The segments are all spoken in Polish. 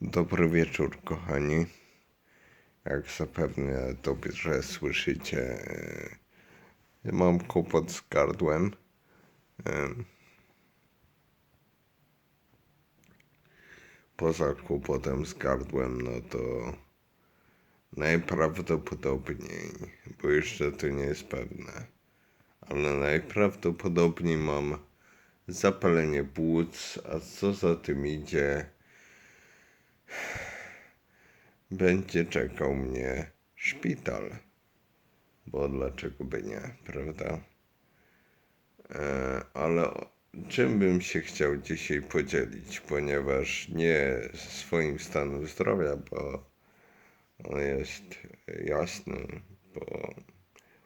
Dobry wieczór, kochani. Jak zapewne dobrze słyszycie, e, mam kłopot z gardłem. Em, Poza kłopotem z gardłem, no to najprawdopodobniej, bo jeszcze to nie jest pewne, ale najprawdopodobniej mam zapalenie płuc, a co za tym idzie, będzie czekał mnie szpital. Bo dlaczego by nie, prawda? E, ale czym bym się chciał dzisiaj podzielić, ponieważ nie swoim stanem zdrowia, bo on jest jasny po,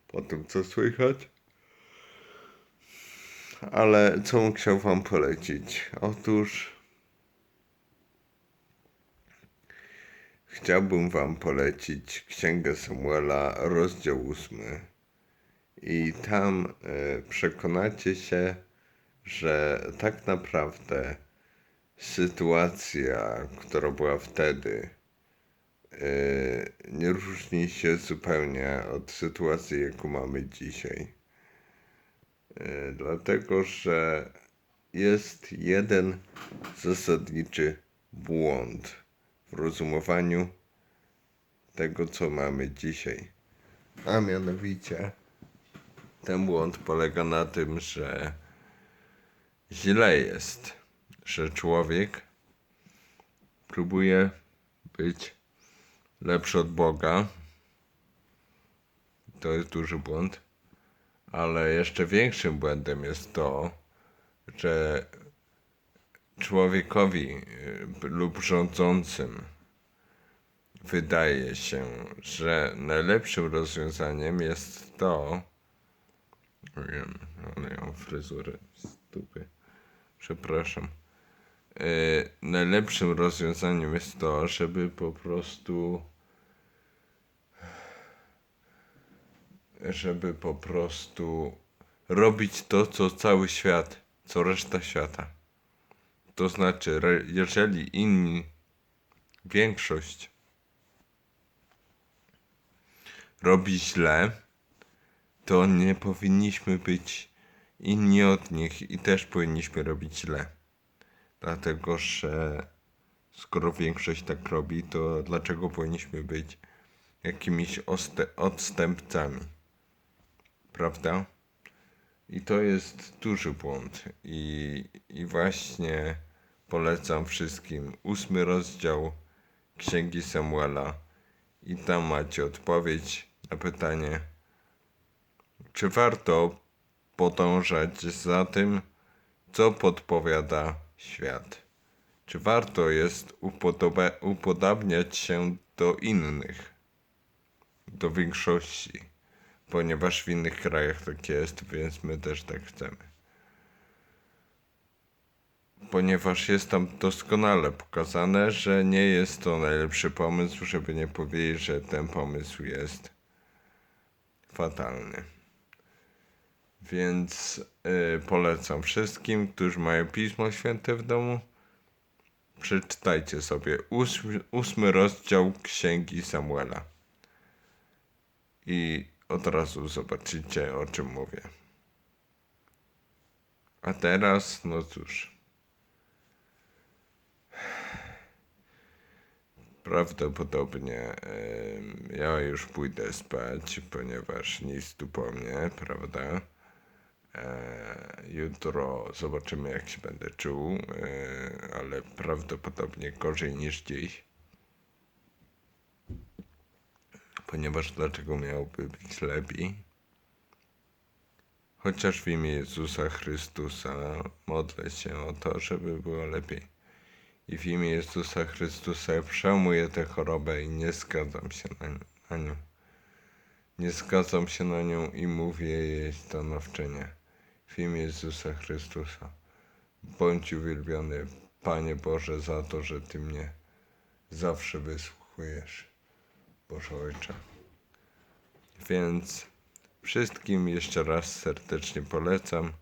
po tym, co słychać. Ale co chciał Wam polecić? Otóż Chciałbym Wam polecić Księgę Samuela, rozdział 8. I tam e, przekonacie się, że tak naprawdę sytuacja, która była wtedy, e, nie różni się zupełnie od sytuacji, jaką mamy dzisiaj. E, dlatego, że jest jeden zasadniczy błąd rozumowaniu tego, co mamy dzisiaj. A mianowicie ten błąd polega na tym, że źle jest, że człowiek próbuje być lepszy od Boga. To jest duży błąd. Ale jeszcze większym błędem jest to, że człowiekowi y, lub rządzącym wydaje się, że najlepszym rozwiązaniem jest to. Wiem, ale ja mam fryzurę z dupy. Przepraszam. Y, najlepszym rozwiązaniem jest to, żeby po prostu. Żeby po prostu robić to, co cały świat, co reszta świata. To znaczy, jeżeli inni, większość robi źle, to nie powinniśmy być inni od nich i też powinniśmy robić źle. Dlatego, że skoro większość tak robi, to dlaczego powinniśmy być jakimiś odstępcami? Prawda? I to jest duży błąd. I, I właśnie polecam wszystkim ósmy rozdział Księgi Samuela. I tam macie odpowiedź na pytanie, czy warto podążać za tym, co podpowiada świat. Czy warto jest upodoba- upodabniać się do innych, do większości ponieważ w innych krajach tak jest, więc my też tak chcemy. Ponieważ jest tam doskonale pokazane, że nie jest to najlepszy pomysł, żeby nie powiedzieć, że ten pomysł jest fatalny. Więc y, polecam wszystkim, którzy mają Pismo Święte w domu. Przeczytajcie sobie ósmy, ósmy rozdział Księgi Samuela i od razu zobaczycie o czym mówię. A teraz, no cóż. Prawdopodobnie ja już pójdę spać, ponieważ nic tu po mnie, prawda? E, jutro zobaczymy, jak się będę czuł, e, ale prawdopodobnie gorzej niż dziś. Ponieważ dlaczego miałoby być lepiej? Chociaż w imię Jezusa Chrystusa modlę się o to, żeby było lepiej. I w imię Jezusa Chrystusa przełmuję tę chorobę i nie zgadzam się na, na nią. Nie zgadzam się na nią i mówię jej stanowczenie. W imię Jezusa Chrystusa. Bądź uwielbiony, Panie Boże, za to, że Ty mnie zawsze wysłuchujesz. Boże Ojcze. Więc wszystkim jeszcze raz serdecznie polecam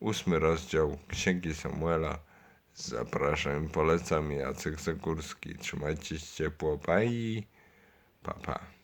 ósmy rozdział Księgi Samuela Zapraszam, polecam Jacek Zagórski. Trzymajcie się ciepło, bye. Pa, pa.